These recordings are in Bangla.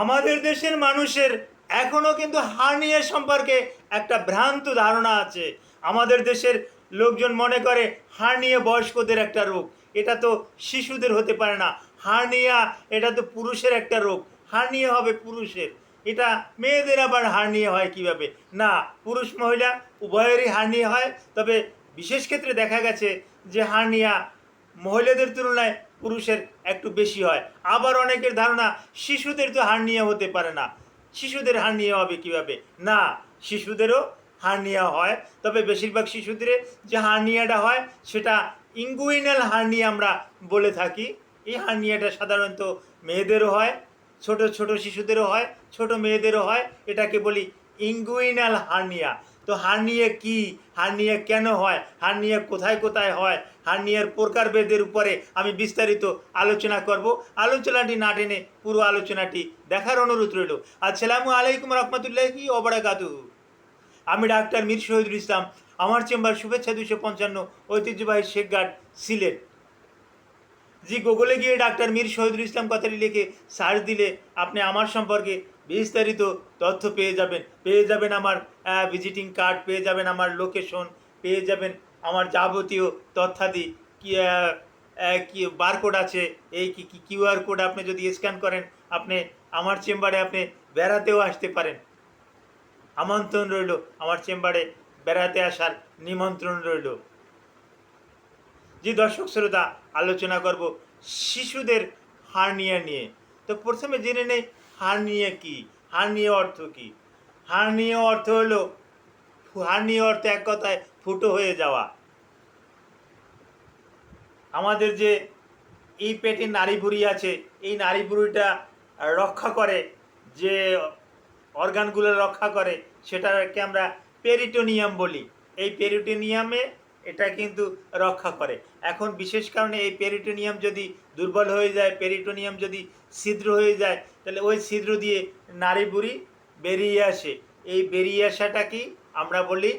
আমাদের দেশের মানুষের এখনও কিন্তু হার্নিয়া সম্পর্কে একটা ভ্রান্ত ধারণা আছে। আমাদের দেশের লোকজন মনে করে হার্নিয়া বয়স্কদের একটা রোগ। এটা তো শিশুদের হতে পারে না। হার্নিয়া এটা তো পুরুষের একটা রোগ। হার্নিয়া হবে পুরুষের। এটা মেয়েদের আবার হার্নিয়া হয় কীভাবে? না, পুরুষ মহিলা উভয়েরই হার্নিয়া হয়। তবে বিশেষ ক্ষেত্রে দেখা গেছে যে হার্নিয়া মহিলাদের তুলনায় পুরুষের একটু বেশি হয়। আবার অনেকের ধারণা শিশুদের তো হার্নিয়া হতে পারে না। শিশুদের হার্নিয়া হবে কীভাবে? না, শিশুদেরও হার্নিয়া হয়। তবে বেশিরভাগ শিশুদের যে হার্নিয়াটা হয়, সেটা ইঙ্গুইনাল হার্নিয়া আমরা বলে থাকি। এই হার্নিয়াটা সাধারণত মেয়েদেরও হয়, ছোট ছোট শিশুদেরও হয়, ছোট মেয়েদেরও হয়। এটাকে বলি ইঙ্গুইনাল হার্নিয়া। তো হার্নিয়া কি? হার্নিয়া কেন হয়? হার্নিয়া কোথায় কোথায় হয়? হার্নিয়ার প্রকারভেদের উপরে আমি বিস্তারিত আলোচনা করব। আলোচনাটি না টেনে পুরো আলোচনাটি দেখার অনুরোধ রইল। আসসালামু আলাইকুম রহমতুল্লাহি ওবরাকাতু আমি ডাক্তার মীর শহীদুল ইসলাম। আমার চেম্বার শুভেচ্ছা দুশো পঞ্চান্ন ঐতিহ্যবাহী শেখঘাট সিলেট। জি, গুগলে গিয়ে ডাক্তার মীর শহীদুল ইসলাম কথাটি লিখে সার্চ দিলে আপনি আমার সম্পর্কে বিস্তারিত তথ্য পেয়ে যাবেন। পেয়ে যাবেন আমার ভিজিটিং কার্ড পেয়ে যাবেন আমার লোকেশন পেয়ে যাবেন আমার যাবতীয় তথ্যাদি, কি কি বারকোড আছে, এই কি কি কিউআর কোড আপনি যদি স্ক্যান করেন, আপনি আমার চেম্বারে আপনি বেড়াতেও আসতে পারেন। আমন্ত্রণ রইল আমার চেম্বারে বেড়াতে আসার নিমন্ত্রণ রইল। যে দর্শক শ্রোতা, আলোচনা করব শিশুদের হার্নিয়া নিয়ে। তো প্রথমে জেনে নেই হার্নিয়া কি? হার্নিয়া অর্থ কি? হার্নিয়া অর্থ হলো হার্নিয়া অর্থ এক কথায় ফুটো হয়ে যাওয়া। আমাদের যে এই পেটে ভুঁড়ি আছে, এই নাড়ি ভুঁড়িটা রক্ষা করে, যে অর্গানগুলো রক্ষা করে, সেটাকে আমরা পেরিটোনিয়াম বলি। এই পেরিটোনিয়ামে এটা কিন্তু রক্ষা করে। এখন বিশেষ কারণে এই পেরিটোনিয়াম যদি দুর্বল হয়ে যায়, পেরিটোনিয়াম যদি ছিদ্র হয়ে যায়, তাহলে ওই ছিদ্র দিয়ে নাড়ি বুড়ি বেরিয়ে আসে। এই বেরিয়ে আসাটা কি? আমরা বলি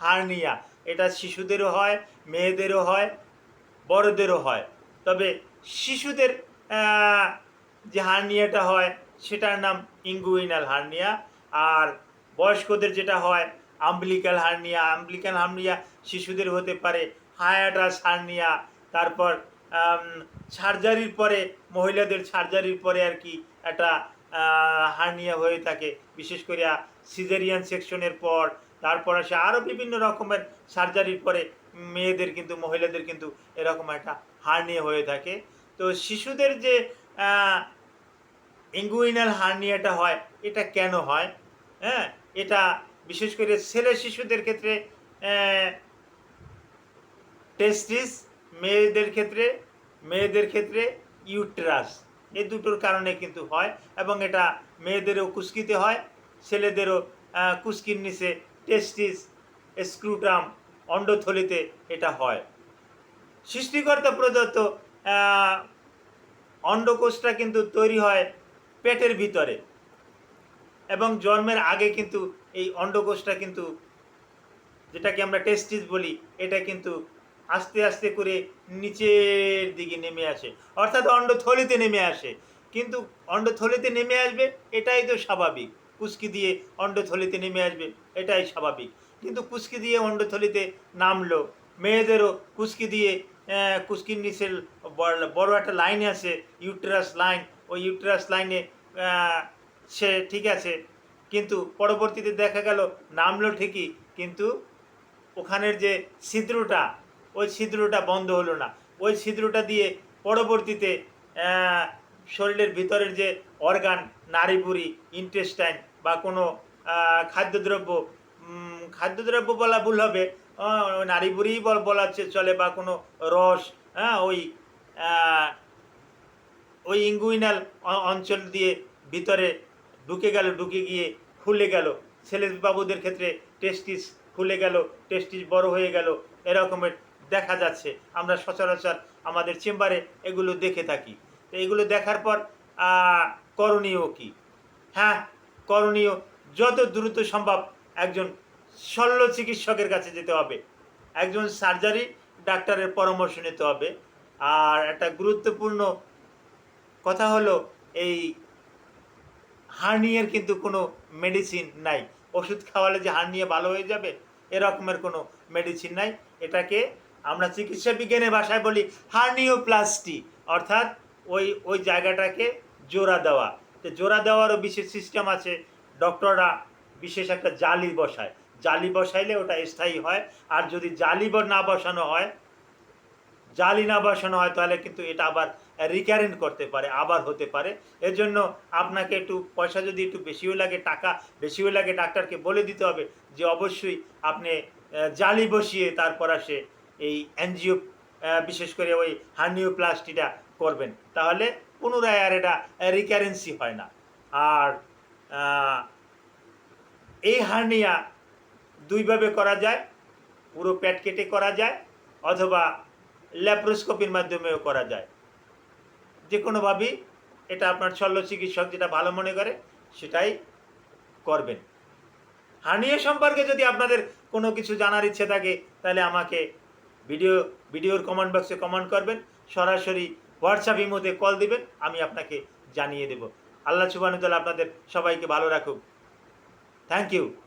হার্নিয়া। এটা শিশুদেরও হয়, মেয়েদেরও হয়, বড়দেরও হয়। তবে শিশুদের যে হার্নিয়াটা হয়, সেটার নাম ইঙ্গুইনাল হার্নিয়া। আর বয়স্কদের যেটা হয় আম্বলিক্যাল হার্নিয়া আম্বলিক্যাল হার্নিয়া শিশুদের হতে পারে হায়াটাস হার্নিয়া, তারপর সার্জারির পরে, মহিলাদের সার্জারির পরে আর কি একটা হার্নিয়া হয়ে থাকে। বিশেষ করে সিজারিয়ান সেকশনের পর, তারপর আসে আরও বিভিন্ন রকমের সার্জারির পরে মেয়েদের কিন্তু, মহিলাদের কিন্তু এরকম একটা হার্নিয়া হয়ে থাকে। তো শিশুদের যে ইঙ্গুইনাল হার্নিয়াটা হয়, এটা কেন হয়? হ্যাঁ এটা বিশেষ করে ছেলে শিশুদের ক্ষেত্রে টেস্টিস মেয়েদের ক্ষেত্রে মেয়েদের ক্ষেত্রে ইউট্রাস এই দুটোর কারণে কিন্তু হয় এবং এটা মেয়েদেরও কুস্কিতে হয়, ছেলেদেরও কুস্কির নিচে টেস্টিস স্ক্রুটাম অন্ডথলিতে এটা হয়। সৃষ্টিকর্তা প্রদত্ত অন্ডকোষটা কিন্তু তৈরি হয় পেটের ভিতরে। এবং জন্মের আগে কিন্তু এই অন্ডকোষটা কিন্তু, যেটাকে আমরা টেস্টিস বলি, এটা কিন্তু আস্তে আস্তে করে নিচের দিকে নেমে আসে। অর্থাৎ অন্ডথলিতে নেমে আসে। কিন্তু অন্ডথলিতে নেমে আসবে, এটাই তো স্বাভাবিক। কুস্কি দিয়ে অন্ডথলিতে নেমে আসবে, এটাই স্বাভাবিক। কিন্তু কুস্কি দিয়ে অন্ডথলিতে নামলো, মেয়েদেরও কুস্কি দিয়ে কুস্কির নিচের বড়- একটা লাইন আছে ইউটেরাস লাইন ওই ইউটেরাস লাইনে সে ঠিক আছে। কিন্তু পরবর্তীতে দেখা গেল, নামলো ঠিকই, কিন্তু ওখানের যে ছিদ্রটা, ওই ছিদ্রটা বন্ধ হলো না। ওই ছিদ্রটা দিয়ে পরবর্তীতে শরীরের ভিতরের যে অর্গান নাড়িভুড়ি ইন্টেস্টাইন বা কোনো খাদ্যদ্রব্য খাদ্যদ্রব্য বলা ভুল হবে। ওই বল চলে বা কোনো রস হ্যাঁ ওই ওই ইঙ্গুইনাল অঞ্চল দিয়ে ভিতরে ঢুকে গেল, ঢুকে গিয়ে খুলে গেল। ছেলে বাবুদের ক্ষেত্রে টেস্টিস খুলে গেল টেস্টিস বড় হয়ে গেল, এরকমের দেখা যাচ্ছে। আমরা সচরাচর আমাদের চেম্বারে এগুলো দেখে থাকি। তো এগুলো দেখার পর করণীয় কি? হ্যাঁ করণীয়, যত দ্রুত সম্ভব একজন শল্য চিকিৎসকের কাছে যেতে হবে। একজন সার্জারি ডাক্তারের পরামর্শ নিতে হবে। আর একটা গুরুত্বপূর্ণ কথা হলো, এই হার্নিয়ার কিন্তু কোনো মেডিসিন নাই। ওষুধ খাওয়ালে যে হার্নিয়া ভালো হয়ে যাবে, এরকমের কোনো মেডিসিন নাই। এটাকে আমরা চিকিৎসা বিজ্ঞানের ভাষায় বলি হার্নিওপ্লাস্টি, অর্থাৎ ওই ওই জায়গাটাকে জোড়া দেওয়া। তো জোড়া দেওয়ারও বিশেষ সিস্টেম আছে। ডক্টররা বিশেষ একটা জালি বসায়। জালি বসাইলে ওটা স্থায়ী হয়। আর যদি জালি না বসানো হয় জালি না বসানো হয়, তাহলে কিন্তু এটা আবার রিকারেন্ট করতে পারে, আবার হতে পারে। এর জন্য আপনাকে একটু পয়সা যদি একটু বেশিও লাগে, টাকা বেশিও লাগে, ডাক্তারকে বলে দিতে হবে যে অবশ্যই আপনি জালি বসিয়ে তারপর আসে এই এনজিও বিশেষ করে ওই হার্নিওপ্লাস্টিটা করবেন। তাহলে পুনরায় আর এটা রিকারেন্সি হয় না। আর এই হার্নিয়া দুইভাবে করা যায়, পুরো প্যাট কেটে করা যায়, অথবা ল্যাপ্রোস্কোপির মাধ্যমেও করা যায়। যে কোনোভাবেই এটা আপনার শল্য চিকিৎসক যেটা ভালো মনে করে, সেটাই করবেন। হার্নিয়া সম্পর্কে যদি আপনাদের কোনো কিছু জানার ইচ্ছে থাকে, তাহলে আমাকে ভিডিও, ভিডিওর কমেন্ট বক্সে কমেন্ট করবেন। সরাসরি হোয়াটসঅ্যাপ ইমোতে কল দিবেন, আমি আপনাকে জানিয়ে দেব। আল্লাহ সুবাহ আপনাদের সবাইকে ভালো রাখুক। Thank you.